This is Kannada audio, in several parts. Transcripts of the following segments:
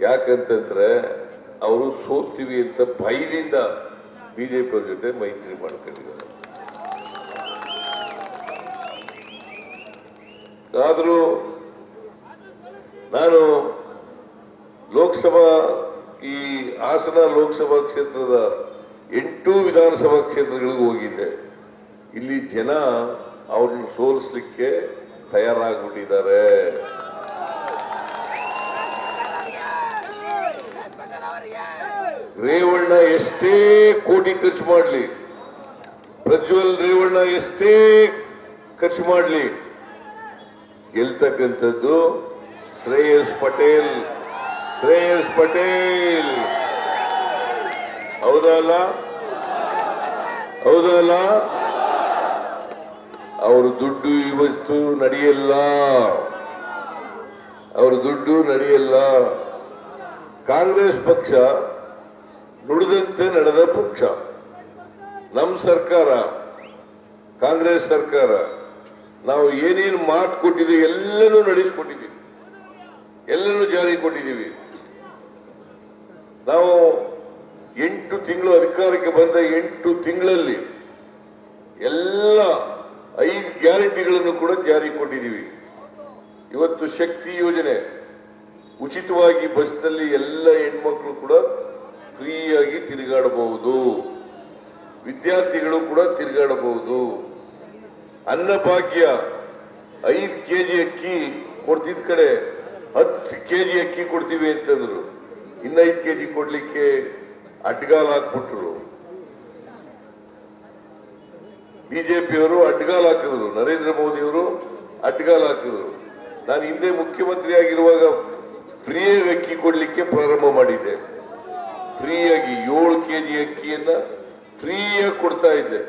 ಯಾಕಂತಂದ್ರೆ ಅವರು ಸೋಲ್ತೀವಿ ಅಂತ ಭಯದಿಂದ ಬಿಜೆಪಿ ಅವ್ರ ಜೊತೆ ಮೈತ್ರಿ ಮಾಡ್ಕೊಂಡಿದ್ದಾರೆ. ಆದರೂ ನಾನು ಲೋಕಸಭಾ ಈ ಹಾಸನ ಲೋಕಸಭಾ ಕ್ಷೇತ್ರದ ಎಂಟು ವಿಧಾನಸಭಾ ಕ್ಷೇತ್ರಗಳಿಗೆ ಹೋಗಿದ್ದೆ. ಇಲ್ಲಿ ಜನ ಅವ್ರನ್ನ ಸೋಲಿಸ್ಲಿಕ್ಕೆ ತಯಾರಾಗ್ಬಿಟ್ಟಿದ್ದಾರೆ. ರೇವಣ್ಣ ಎಷ್ಟೇ ಕೋಟಿ ಖರ್ಚು ಮಾಡಲಿ, ಪ್ರಜ್ವಲ್ ರೇವಣ್ಣ ಎಷ್ಟೇ ಖರ್ಚು ಮಾಡಲಿ, ಗೆಲ್ತಕ್ಕಂಥದ್ದು ಶ್ರೇಯಸ್ ಪಟೇಲ್ ಶ್ರೇಯಸ್ ಪಟೇಲ್. ಹೌದಲ್ಲ ಹೌದಲ್ಲ ಅವ್ರ ದುಡ್ಡು ಇವತ್ತು ನಡೆಯಲ್ಲ. ಅವ್ರ ದುಡ್ಡು ನಡೆಯಲ್ಲ. ಕಾಂಗ್ರೆಸ್ ಪಕ್ಷ ನುಡಿದಂತೆ ನಡೆದ ಪಕ್ಷ. ನಮ್ಮ ಸರ್ಕಾರ, ಕಾಂಗ್ರೆಸ್ ಸರ್ಕಾರ, ನಾವು ಏನೇನು ಮಾತು ಕೊಟ್ಟಿದ್ದೀವಿ ಎಲ್ಲನೂ ನಡೆಸಿಕೊಟ್ಟಿದ್ದೀವಿ. ಎಲ್ಲನೂ ಜಾರಿ ಕೊಟ್ಟಿದ್ದೀವಿ. ನಾವು ಎಂಟು ತಿಂಗಳು ಅಧಿಕಾರಕ್ಕೆ ಬಂದ ಎಂಟು ತಿಂಗಳಲ್ಲಿ ಎಲ್ಲ ಐದು ಗ್ಯಾರಂಟಿಗಳನ್ನು ಕೂಡ ಜಾರಿ ಕೊಟ್ಟಿದ್ದೀವಿ. ಇವತ್ತು ಶಕ್ತಿ ಯೋಜನೆ ಉಚಿತವಾಗಿ ಬಸ್ನಲ್ಲಿ ಎಲ್ಲ ಹೆಣ್ಮಕ್ಳು ಕೂಡ ಫ್ರೀಯಾಗಿ ತಿರುಗಾಡಬಹುದು. ವಿದ್ಯಾರ್ಥಿಗಳು ಕೂಡ ತಿರುಗಾಡಬಹುದು. ಅನ್ನಭಾಗ್ಯ ಐದು ಕೆ ಜಿ ಅಕ್ಕಿ ಕೊಡ್ತಿದ್ದ ಕಡೆ ಹತ್ತು ಕೆ ಜಿ ಅಕ್ಕಿ ಕೊಡ್ತೀವಿ ಅಂತಂದ್ರು. ಇನ್ನ ಐದು ಕೆ ಜಿ ಕೊಡ್ಲಿಕ್ಕೆ ಅಡ್ಗಾಲ್ ಹಾಕ್ಬಿಟ್ರು. ಬಿಜೆಪಿಯವರು ಅಡ್ಗಾಲ್ ಹಾಕಿದ್ರು. ನರೇಂದ್ರ ಮೋದಿಯವರು ಅಡ್ಗಾಲ್ ಹಾಕಿದ್ರು. ನಾನು ಹಿಂದೆ ಮುಖ್ಯಮಂತ್ರಿ ಆಗಿರುವಾಗ ಫ್ರೀಯಾಗಿ ಅಕ್ಕಿ ಕೊಡ್ಲಿಕ್ಕೆ ಪ್ರಾರಂಭ ಮಾಡಿದ್ದೆ. ಫ್ರೀಯಾಗಿ ಏಳು ಕೆ ಜಿ ಅಕ್ಕಿಯನ್ನ ಫ್ರೀಯಾಗಿ ಕೊಡ್ತಾ ಇದ್ದೆ.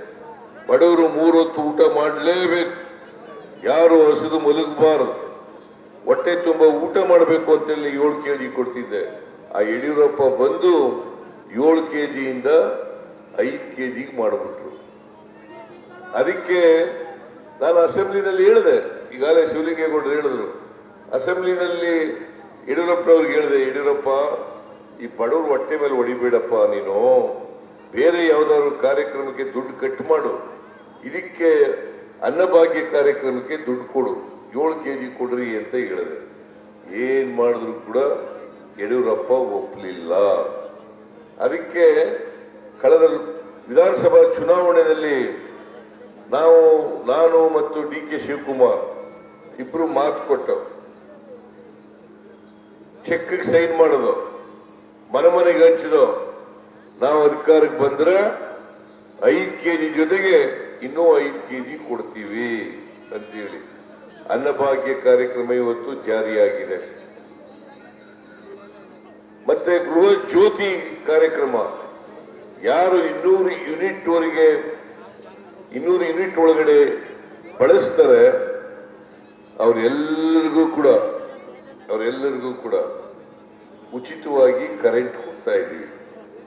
ಬಡವರು ಮೂರೊತ್ತು ಊಟ ಮಾಡಲೇಬೇಕು. ಯಾರು ಹಸಿದು ಮಲಗಬಾರದು. ಹೊಟ್ಟೆ ತುಂಬ ಊಟ ಮಾಡಬೇಕು ಅಂತೇಳಿ ಏಳು ಕೆ ಜಿ ಕೊಡ್ತಿದ್ದೆ. ಆ ಯಡಿಯೂರಪ್ಪ ಬಂದು ಏಳು ಕೆ ಜಿಯಿಂದ ಐದು ಕೆ ಜಿಗೆ ಮಾಡಿಬಿಟ್ರು. ಅದಕ್ಕೆ ನಾನು ಅಸೆಂಬ್ಲಿನಲ್ಲಿ ಹೇಳಿದೆ. ಈಗಾಗಲೇ ಶಿವಲಿಂಗೇಗೌಡರು ಹೇಳಿದ್ರು. ಅಸೆಂಬ್ಲಿನಲ್ಲಿ ಯಡಿಯೂರಪ್ಪನವ್ರಿಗೆ ಹೇಳಿದೆ, ಯಡಿಯೂರಪ್ಪ ಈ ಬಡವ್ರ ಹೊಟ್ಟೆ ಮೇಲೆ ಹೊಡಿಬೇಡಪ್ಪ ನೀನು. ಬೇರೆ ಯಾವ್ದಾದ್ರು ಕಾರ್ಯಕ್ರಮಕ್ಕೆ ದುಡ್ಡು ಕಟ್ ಮಾಡು. ಇದಕ್ಕೆ ಅನ್ನಭಾಗ್ಯ ಕಾರ್ಯಕ್ರಮಕ್ಕೆ ದುಡ್ಡು ಕೊಡು. ಏಳು ಕೆ ಜಿ ಕೊಡ್ರಿ ಅಂತ ಹೇಳಿದೆ. ಏನ್ ಮಾಡಿದ್ರು ಕೂಡ ಯಡಿಯೂರಪ್ಪ ಒಪ್ಪಲಿಲ್ಲ ಅದಕ್ಕೆ ಕಳೆದ ವಿಧಾನಸಭಾ ಚುನಾವಣೆಯಲ್ಲಿ ನಾವು, ನಾನು ಮತ್ತು ಡಿ ಕೆ ಶಿವಕುಮಾರ್ ಇಬ್ರು ಮಾತು ಕೊಟ್ಟವು. ಚೆಕ್ ಸೈನ್ ಮಾಡೋದು ಮನೆ ಮನೆಗೆ ಹಂಚಿದೋ ನಾವು ಅಧಿಕಾರಕ್ಕೆ ಬಂದ್ರೆ ಐದು ಕೆ ಜಿ ಜೊತೆಗೆ ಇನ್ನೂ ಐದು ಕೆ ಜಿ ಕೊಡ್ತೀವಿ ಅಂತೇಳಿ ಅನ್ನಭಾಗ್ಯ ಕಾರ್ಯಕ್ರಮ ಇವತ್ತು ಜಾರಿಯಾಗಿದೆ. ಮತ್ತೆ ಗೃಹ ಜ್ಯೋತಿ ಕಾರ್ಯಕ್ರಮ. ಯಾರು ಇನ್ನೂರು ಯೂನಿಟ್ ವರೆಗೆ ಇನ್ನೂರು ಯೂನಿಟ್ ಒಳಗಡೆ ಬಳಸ್ತಾರೆ, ಅವರೆಲ್ಲರಿಗೂ ಕೂಡ ಅವರೆಲ್ಲರಿಗೂ ಕೂಡ ಉಚಿತವಾಗಿ ಕರೆಂಟ್ ಕೊಡ್ತಾ ಇದ್ದೀವಿ.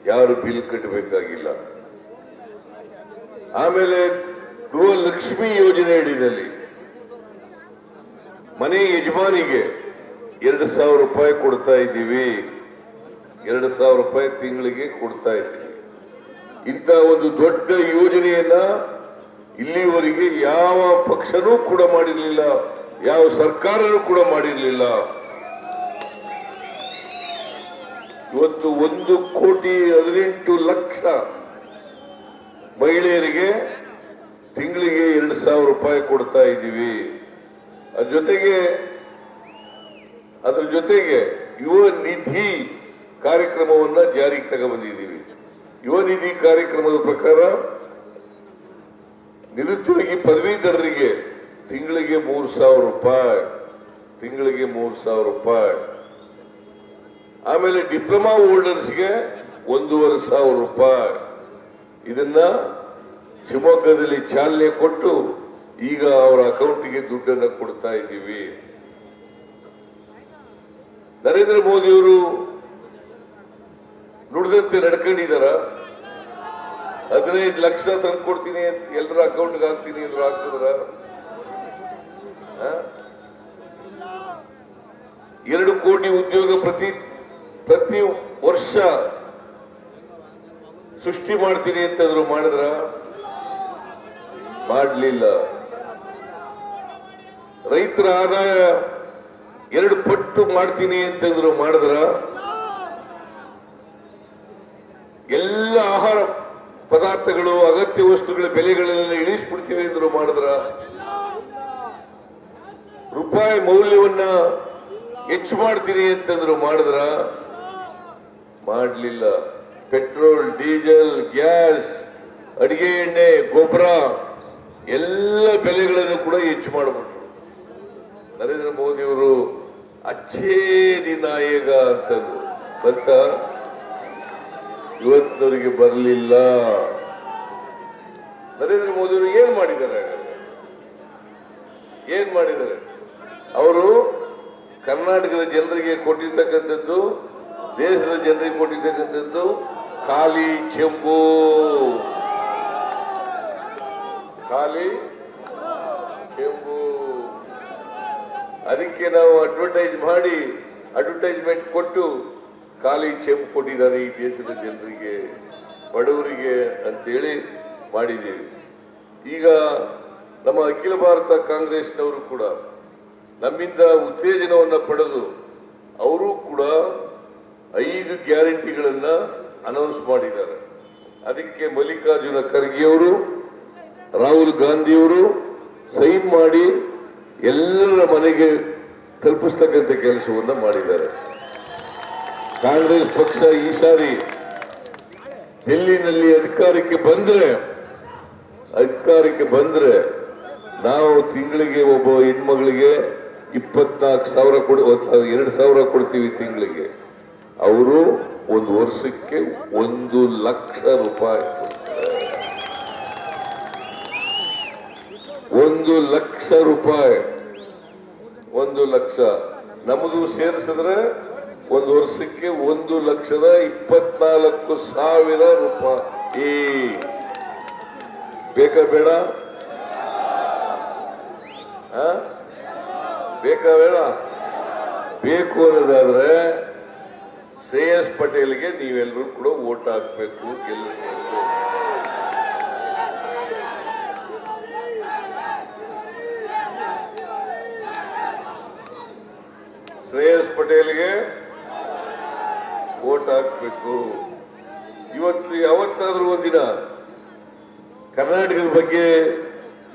ಯಾರು ಬಿಲ್ ಕಟ್ಟಬೇಕಾಗಿಲ್ಲ ಆಮೇಲೆ ಗೃಹ ಲಕ್ಷ್ಮಿ ಯೋಜನೆ ಅಡಿಯಲ್ಲಿ ಮನೆ ಯಜಮಾನಿಗೆ ಎರಡು ಸಾವಿರ ರೂಪಾಯಿ ಕೊಡ್ತಾ ಇದ್ದೀವಿ. ಎರಡು ಸಾವಿರ ರೂಪಾಯಿ ತಿಂಗಳಿಗೆ ಕೊಡ್ತಾ ಇದ್ದೀವಿ. ಇಂಥ ಒಂದು ದೊಡ್ಡ ಯೋಜನೆಯನ್ನ ಇಲ್ಲಿವರೆಗೆ ಯಾವ ಪಕ್ಷನೂ ಕೂಡ ಮಾಡಿರಲಿಲ್ಲ. ಯಾವ ಸರ್ಕಾರನೂ ಕೂಡ ಮಾಡಿರಲಿಲ್ಲ. ಇವತ್ತು ಒಂದು ಕೋಟಿ ಹದಿನೆಂಟು ಲಕ್ಷ ಮಹಿಳೆಯರಿಗೆ ತಿಂಗಳಿಗೆ ಎರಡು ಸಾವಿರ ರೂಪಾಯಿ ಕೊಡ್ತಾ ಇದ್ದೀವಿ. ಅದ್ರ ಜೊತೆಗೆ ಅದ್ರ ಜೊತೆಗೆ ಯುವ ನಿಧಿ ಕಾರ್ಯಕ್ರಮವನ್ನ ಜಾರಿಗೆ ತಗೊಂಡಿದ್ದೀವಿ ಯುವ ನಿಧಿ ಕಾರ್ಯಕ್ರಮದ ಪ್ರಕಾರ ನಿರುದ್ಯೋಗಿ ಪದವೀಧರರಿಗೆ ತಿಂಗಳಿಗೆ ಮೂರು ಸಾವಿರ ರೂಪಾಯಿ, ತಿಂಗಳಿಗೆ ಮೂರು ಸಾವಿರ ರೂಪಾಯಿ. ಆಮೇಲೆ ಡಿಪ್ಲೊಮಾ ಹೋಲ್ಡರ್ಸ್ಗೆ ಒಂದೂವರೆ ಸಾವಿರ ರೂಪಾಯಿ. ಇದನ್ನ ಶಿವಮೊಗ್ಗದಲ್ಲಿ ಚಾಲನೆ ಕೊಟ್ಟು ಈಗ ಅವರ ಅಕೌಂಟಿಗೆ ದುಡ್ಡನ್ನು ಕೊಡ್ತಾ ಇದ್ದೀವಿ. ನರೇಂದ್ರ ಮೋದಿಯವರು ನುಡಿದಂತೆ ನಡ್ಕೊಂಡಿದಾರ. ಹದಿನೈದು ಲಕ್ಷ ತಂದು ಕೊಡ್ತೀನಿ ಎಲ್ಲರ ಅಕೌಂಟ್ಗೆ ಹಾಕ್ತೀನಿ ಅಂದ್ರು ಹಾಕಿದ್ರ ಎರಡು ಕೋಟಿ ಉದ್ಯೋಗ ಪ್ರತಿ ಪ್ರತಿ ವರ್ಷ ಸೃಷ್ಟಿ ಮಾಡ್ತೀನಿ ಅಂತಂದ್ರು ಮಾಡಿದ್ರ? ಮಾಡಲಿಲ್ಲ. ರೈತರ ಆದಾಯ ಎರಡು ಪಟ್ಟು ಮಾಡ್ತೀನಿ ಅಂತಂದ್ರು ಮಾಡಿದ್ರ? ಎಲ್ಲ ಆಹಾರ ಪದಾರ್ಥಗಳು, ಅಗತ್ಯ ವಸ್ತುಗಳ ಬೆಲೆಗಳನ್ನೆಲ್ಲ ಇಳಿಸ್ಬಿಡ್ತೀವಿ ಅಂದ್ರು ಮಾಡಿದ್ರ? ರೂಪಾಯಿ ಮೌಲ್ಯವನ್ನ ಹೆಚ್ಚು ಮಾಡ್ತೀನಿ ಅಂತಂದ್ರು ಮಾಡಿದ್ರ? ಮಾಡಲಿಲ್ಲ. ಪೆಟ್ರೋಲ್, ಡೀಸೆಲ್, ಗ್ಯಾಸ್, ಅಡಿಗೆ ಎಣ್ಣೆ, ಗೊಬ್ಬರ, ಎಲ್ಲ ಬೆಲೆಗಳನ್ನು ಕೂಡ ಹೆಚ್ಚು ಮಾಡಿಬಿಟ್ರು. ನರೇಂದ್ರ ಮೋದಿ ಅವರು ಅಚ್ಚೇ ದಿನಾಯಕ ಅಂತಂದು ಬಂತ ಇವತ್ತಿನವರಿಗೆ ಬರಲಿಲ್ಲ. ನರೇಂದ್ರ ಮೋದಿ ಅವರು ಏನ್ ಮಾಡಿದ್ದಾರೆ? ಏನ್ ಮಾಡಿದ್ದಾರೆ? ಅವರು ಕರ್ನಾಟಕದ ಜನರಿಗೆ ಕೊಟ್ಟಿರ್ತಕ್ಕಂಥದ್ದು ದೇಶದ ಜನರಿಗೆ ಕೊಟ್ಟಿರ್ತಕ್ಕಂಥದ್ದು ಖಾಲಿ ಚೆಂಬು. ಖಾಲಿ ಚೆಂಬು. ಅದಕ್ಕೆ ನಾವು ಅಡ್ವರ್ಟೈಸ್ ಮಾಡಿ ಅಡ್ವರ್ಟೈಸ್ಮೆಂಟ್ ಕೊಟ್ಟು ಖಾಲಿ ಚೆಂಬು ಕೊಟ್ಟಿದ್ದಾರೆ ಈ ದೇಶದ ಜನರಿಗೆ, ಬಡವರಿಗೆ ಅಂತೇಳಿ ಮಾಡಿದ್ದೀವಿ. ಈಗ ನಮ್ಮ ಅಖಿಲ ಭಾರತ ಕಾಂಗ್ರೆಸ್ನವರು ಕೂಡ ನಮ್ಮಿಂದ ಉತ್ತೇಜನವನ್ನು ಪಡೆದು ಐದು ಗ್ಯಾರಂಟಿಗಳನ್ನ ಅನೌನ್ಸ್ ಮಾಡಿದ್ದಾರೆ. ಅದಕ್ಕೆ ಮಲ್ಲಿಕಾರ್ಜುನ ಖರ್ಗೆ ಅವರು, ರಾಹುಲ್ ಗಾಂಧಿಯವರು ಸೈನ್ ಮಾಡಿ ಎಲ್ಲರ ಮನೆಗೆ ತಲುಪಿಸ್ತಕ್ಕಂಥ ಕೆಲಸವನ್ನ ಮಾಡಿದ್ದಾರೆ. ಕಾಂಗ್ರೆಸ್ ಪಕ್ಷ ಈ ಸಾರಿ ಡೆಲ್ಲಿನಲ್ಲಿ ಅಧಿಕಾರಕ್ಕೆ ಬಂದ್ರೆ ಅಧಿಕಾರಕ್ಕೆ ಬಂದ್ರೆ ನಾವು ತಿಂಗಳಿಗೆ ಒಬ್ಬ ಹೆಣ್ಮಗಳಿಗೆ ಇಪ್ಪತ್ನಾಲ್ಕು ಸಾವಿರ ಕೊಡ್ ಎರಡು ಸಾವಿರ ಕೊಡ್ತೀವಿ ತಿಂಗಳಿಗೆ. ಅವರು ಒಂದು ವರ್ಷಕ್ಕೆ ಒಂದು ಲಕ್ಷ ರೂಪಾಯಿ ಒಂದು ಲಕ್ಷ ರೂಪಾಯಿ. ಒಂದು ಲಕ್ಷ. ನಮ್ಮದು ಸೇರಿಸಿದ್ರೆ ಒಂದು ವರ್ಷಕ್ಕೆ ಒಂದು ಲಕ್ಷದ ಇಪ್ಪತ್ನಾಲ್ಕು ಸಾವಿರ ರೂಪಾಯಿ. ಬೇಕಾ ಬೇಡ? ಬೇಕಾ ಬೇಡ? ಬೇಕು ಅನ್ನೋದಾದ್ರೆ ಶ್ರೇಯಸ್ ಪಟೇಲ್ಗೆ ನೀವೆಲ್ಲರೂ ಕೂಡ ಓಟ್ ಹಾಕಬೇಕು, ಗೆಲ್ಲಿಸ್ಬೇಕು. ಶ್ರೇಯಸ್ ಪಟೇಲ್ಗೆ ಓಟ್ ಹಾಕಬೇಕು. ಇವತ್ತು ಯಾವತ್ತಾದ್ರೂ ಒಂದಿನ ಕರ್ನಾಟಕದ ಬಗ್ಗೆ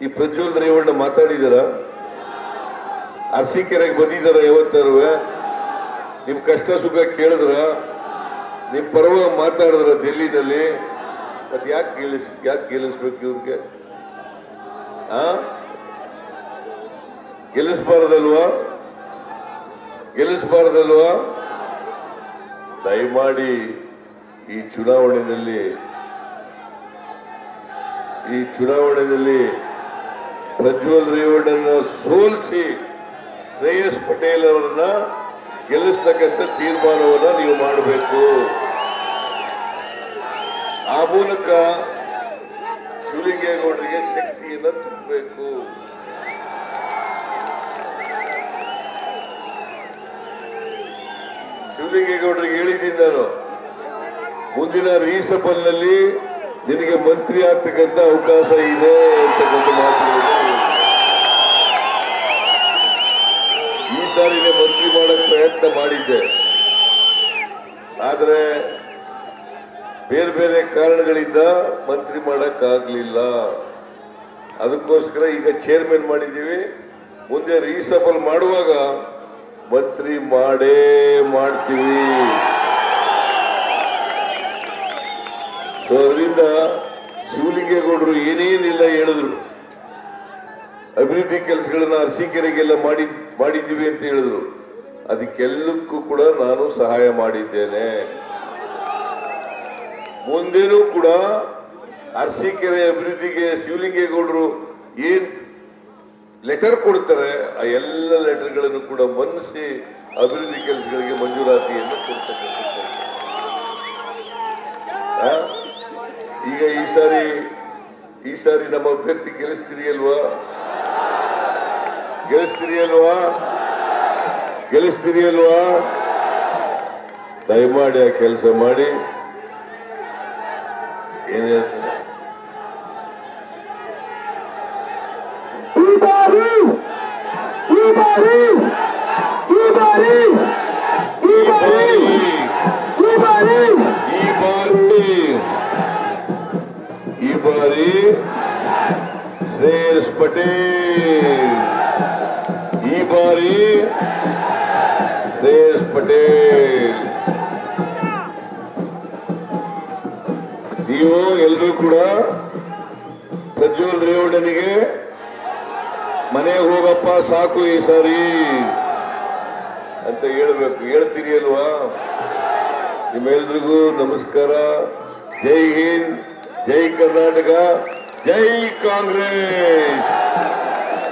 ಈ ಪ್ರಜ್ವಲ್ ರೇವಣ್ಣ ಮಾತಾಡಿದಾರ? ಅರಸೀಕೆರೆಗೆ ಬಂದಿದ್ದಾರೆ ಯಾವತ್ತಾರು ನಿಮ್ ಕಷ್ಟ ಸುಖ ಕೇಳಿದ್ರ, ನಿಮ್ ಪರವಾಗಿ ಮಾತಾಡಿದ್ರ ದಿಲ್ಲಿನಲ್ಲಿ ಅದ್ ಯಾಕೆ ಗೆಲ್ಲಿಸ್ ಯಾಕೆ ಗೆಲ್ಲಿಸ್ಬೇಕು ಇವ್ರಿಗೆ? ಆ? ಗೆಲ್ಲಿಸ್ಬಾರ್ದಲ್ವಾ? ಗೆಲ್ಲಿಸಬಾರ್ದಲ್ವಾ? ದಯಮಾಡಿ ಈ ಚುನಾವಣೆಯಲ್ಲಿ ಈ ಚುನಾವಣೆಯಲ್ಲಿ ಪ್ರಜ್ವಲ್ ರೇವಣ್ಣನ ಸೋಲಿಸಿ, ಶ್ರೇಯಸ್ ಪಟೇಲ್ ಅವರನ್ನ ಗೆಲ್ಲಿಸ್ತಕ್ಕಂಥ ತೀರ್ಮಾನವನ್ನು ನೀವು ಮಾಡಬೇಕು. ಆ ಮೂಲಕ ಶಿವಲಿಂಗೇಗೌಡರಿಗೆ ಶಕ್ತಿಯನ್ನು ತುಂಬಬೇಕು. ಶಿವಲಿಂಗೇಗೌಡರಿಗೆ ಹೇಳಿದ್ದೀನಿ ನಾನು, ಮುಂದಿನ ರೀಸಬಲ್ನಲ್ಲಿ ನಿನಗೆ ಮಂತ್ರಿ ಆಗ್ತಕ್ಕಂಥ ಅವಕಾಶ ಇದೆ ಅಂತಕ್ಕಂಥ ಮಾತುಗಳನ್ನು ಸಾರಿನೇ ಮಂತ್ರಿ ಮಾಡಕ್ ಪ್ರಯತ್ನ ಮಾಡಿದ್ದೆ. ಆದ್ರೆ ಬೇರೆ ಬೇರೆ ಕಾರಣಗಳಿಂದ ಮಂತ್ರಿ ಮಾಡಕ್ ಆಗ್ಲಿಲ್ಲ. ಅದಕ್ಕೋಸ್ಕರ ಈಗ ಚೇರ್ಮನ್ ಮಾಡಿದ್ದೀವಿ. ಮುಂದೆ ರೀಸಬಲ್ ಮಾಡುವಾಗ ಮಂತ್ರಿ ಮಾಡೇ ಮಾಡ್ತೀವಿ. ಸೊ ಅದರಿಂದ ಶಿವಲಿಂಗೇಗೌಡರು ಏನೇನಿಲ್ಲ ಹೇಳಿದ್ರು ಅಭಿವೃದ್ಧಿ ಕೆಲಸಗಳನ್ನ ಅರಸೀಕೆರೆಗೆಲ್ಲ ಮಾಡಿ, ಮಾಡಿದ್ದೀವಿ ಅಂತ ಹೇಳಿದ್ರು. ಅದಕ್ಕೆಲ್ಲಕ್ಕೂ ಕೂಡ ನಾನು ಸಹಾಯ ಮಾಡಿದ್ದೇನೆ. ಮುಂದೇನು ಕೂಡ ಅರಸೀಕೆರೆ ಅಭಿವೃದ್ಧಿಗೆ ಶಿವಲಿಂಗೇಗೌಡರು ಏನ್ ಲೆಟರ್ ಕೊಡ್ತಾರೆ, ಆ ಎಲ್ಲ ಲೆಟರ್ಗಳನ್ನು ಕೂಡ ಮನ್ನಿಸಿ ಅಭಿವೃದ್ಧಿ ಕೆಲಸಗಳಿಗೆ ಮಂಜೂರಾತಿಯನ್ನು ಕೊಡ್ತಕ್ಕಂಥದ್ದು? ಈಗ ಈ ಸಾರಿ ಈ ಸಾರಿ ನಮ್ಮ ಅಭ್ಯರ್ಥಿ ಗೆಲ್ಲಿಸ್ತೀರಿ ಅಲ್ವಾ? ಗೆಲ್ಲಿಸ್ತೀರಿ ಅಲ್ವಾ ಗೆಲ್ಲಿಸ್ತೀರಿ ಅಲ್ವಾ ದಯಮಾಡಿ ಆ ಕೆಲಸ ಮಾಡಿ ಏನ್ ಹೇಳ್ತಾರೆ ಈ ಬಾರಿ ಈ ಬಾರಿ ಈ ಬಾರಿ ಈ ಬಾರಿ ಈ ಬಾರಿ ಈ ಬಾರಿ ಈ ಬಾರಿ ಶ್ರೇಯಸ್ ಪಟೇಲ್ ಶ್ರೇಯಸ್ ಪಟೇಲ್. ನೀವು ಎಲ್ಲರೂ ಕೂಡ ಪ್ರಜ್ವಲ್ ರೇವಣ್ಣನಿಗೆ ಮನೆಗೆ ಹೋಗಪ್ಪ ಸಾಕು ಈ ಸಾರಿ ಅಂತ ಹೇಳ್ಬೇಕು. ಹೇಳ್ತೀರಿ ಅಲ್ವಾ? ನಿಮ್ಮೆಲ್ರಿಗೂ ನಮಸ್ಕಾರ. ಜೈ ಹಿಂದ್, ಜೈ ಕರ್ನಾಟಕ, ಜೈ ಕಾಂಗ್ರೆಸ್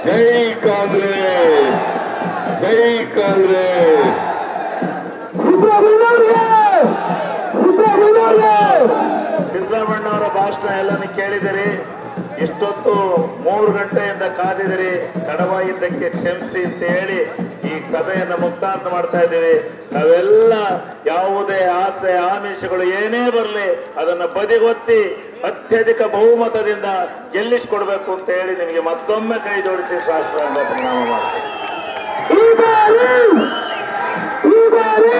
ಜೈ ಕಾಂಗ್ರೆಸ್. ಜೈ ಕಾಂಗ್ರೆಸ್. ಸಿದ್ದರಾಮಣ್ಣ ಅವರ ಭಾಷಣ ಎಲ್ಲಾನು ಕೇಳಿದಿರಿ. ಇಷ್ಟೊತ್ತು ಮೂರು ಗಂಟೆಯಿಂದ ಕಾದಿದಿರಿ. ತಡವಾಗಿದ್ದಕ್ಕೆ ಕ್ಷಮಿಸಿ ಅಂತ ಹೇಳಿ ಈ ಸಭೆಯನ್ನು ಮುಕ್ತಾಂತ ಮಾಡ್ತಾ ಇದ್ದೀವಿ. ನಾವೆಲ್ಲ ಯಾವುದೇ ಆಸೆ ಆಮಿಷಗಳು ಏನೇ ಬರಲಿ ಅದನ್ನ ಬದಿಗೊತ್ತಿ ಅತ್ಯಧಿಕ ಬಹುಮತದಿಂದ ಗೆಲ್ಲಿಸಿಕೊಡ್ಬೇಕು ಅಂತ ಹೇಳಿ ನಿಮಗೆ ಮತ್ತೊಮ್ಮೆ ಕೈ ಜೋಡಿಸಿ ಶಾಸ್ತ್ರ ಪ್ರಣಾಮ ಮಾಡ್ತೀನಿ. ಈ ಬಾರಿ ಈ ಬಾರಿ